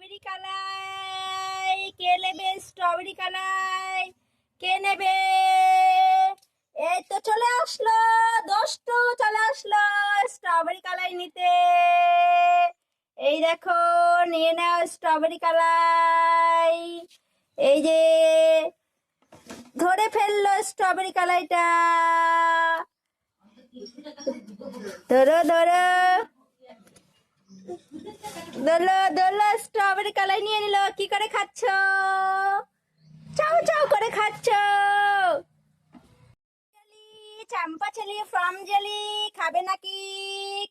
Strawberry কালাই। কে নেবে strawberry কালাই? কে নেবে? এই তো চলে আসলো দোস্ত চলে আসলো স্ট্রবেরি কালাই নিতে। এই দেখো, নিয়ে নাও স্ট্রবেরি কালাই। এই যে, ধরে ফেলল স্ট্রবেরি কালাইটা। ধরো ধরো। দোলো দোলো স্ট্রবেরি কালাই নিয়ে নিল। কি করে খাচ্ছ? চাও চাও করে খাচ্ছ। চাম্পা চেলি ফ্রম জেলি, খাবে নাকি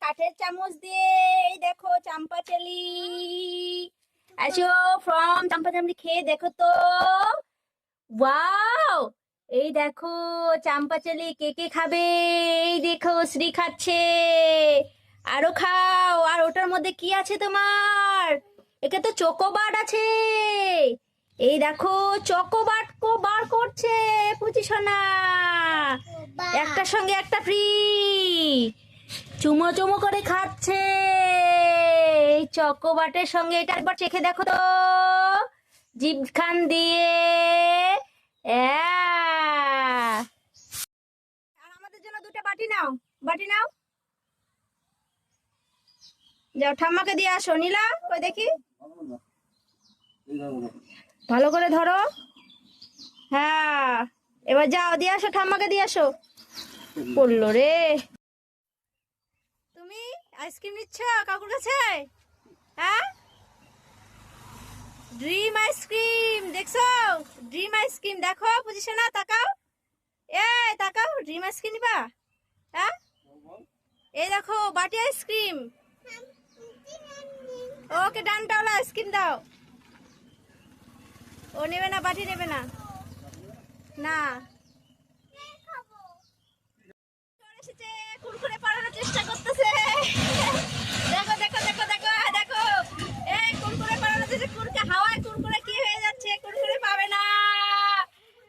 কাঠের চামচ দিয়ে? এই দেখো চাম্পা চেলি আসো ফ্রম, চাম্পা চামড়ি খেয়ে দেখো তো। ওয়াও! এই দেখো, চাম্পা চেলি কে কে খাবে? এই দেখো, শ্রী খাচ্ছে। আরও খাও আর ওটার মধ্যে কি আছে তোমার? একে তো চোকোবার আছে। এই দেখো চোকোবার কো বার করছে পুচি সোনা। একটার সঙ্গে একটা ফ্রি চুমো চুমো করে খাচ্ছে। এই চকোবাটের সঙ্গে এটা একবার চেখে দেখো তো। জিভ খান দিয়ে। আর আমাদের জন্য দুটো বাটি নাও বাটি নাও। যাও ঠাম্মাকে দিয়ে আসো। নীলা ওই দেখি? ভালো করে ধরো। হ্যাঁ এবার যাও দিয়ে আসো ঠাম্মাকে দিয়ে আসো। পড়ল রে। তুমি আইসক্রিম নিচ্ছ কাকুর কাছে? হ্যাঁ? ড্রিম আইসক্রিম দেখছ? ড্রিম আইসক্রিম দেখো বুঝিস না তাকাও। এ তাকাও ড্রিম আইসক্রিম নিবা। হ্যাঁ? এই দেখো বাটি আইসক্রিম। ওকে ডানটাওয়ালা আইসক্রিম দাও। ও নেবে না, বাটি নেবে না। না। দেখো দেখো দেখো এই হাওয়ায় কুরকুরে কি হয়ে যাচ্ছে, কুরকুরে পাবে না।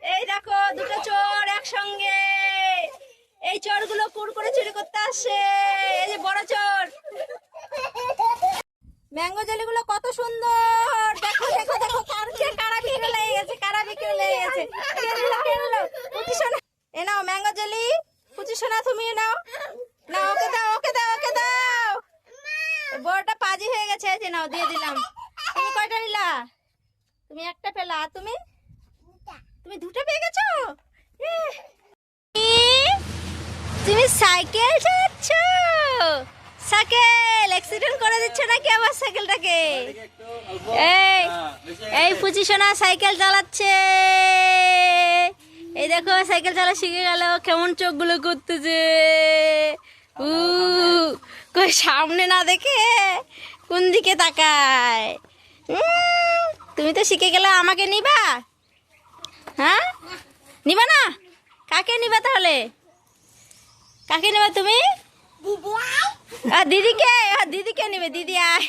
এই দেখো, দুটো চোর একসঙ্গে। এই চোরগুলো কুরকুরে চুরি করতে আসছে। এই যে বড় চোর। ম্যাঙ্গো জেলিগুলো কত সুন্দর। দেখো দেখো দেখো কারকে কারা বিক্রি লেগে গেছে কারা বিক্রি লেগে গেছে কে নিলো কে পুচি সোনা এ নাও ম্যাঙ্গো জেলি। পুচি সোনা তুমি নাও। না ওকে দাও ওকে দাও ওকে দাও। বড়টা পাজি হয়ে গেছে যে নাও, দিয়ে দিলাম। তুমি কয়টা নিলা? তুমি একটা পেলা তুমি? তুমি দুটো পেয়ে গেছো। তুমি সাইকেল চালাচ্ছ সাইকেল অ্যাক্সিডেন্ট করে দিচ্ছ নাকি আবার সাইকেলটাকে? এই এই পুচি সোনা সাইকেল চালাচ্ছে। এই দেখো, সাইকেল চালা শিখে গেল, কেমন চোখগুলো করতেছে উ, কই সামনে না দেখে কোন দিকে তাকায়? তুমি তো শিখে গেলে আমাকে নিবা? হ্যাঁ? নিবা না? কাকে নিবা তাহলে? কাকে নেবে তুমি? আর দিদিকে দিদিকে নেবে দিদি আয়।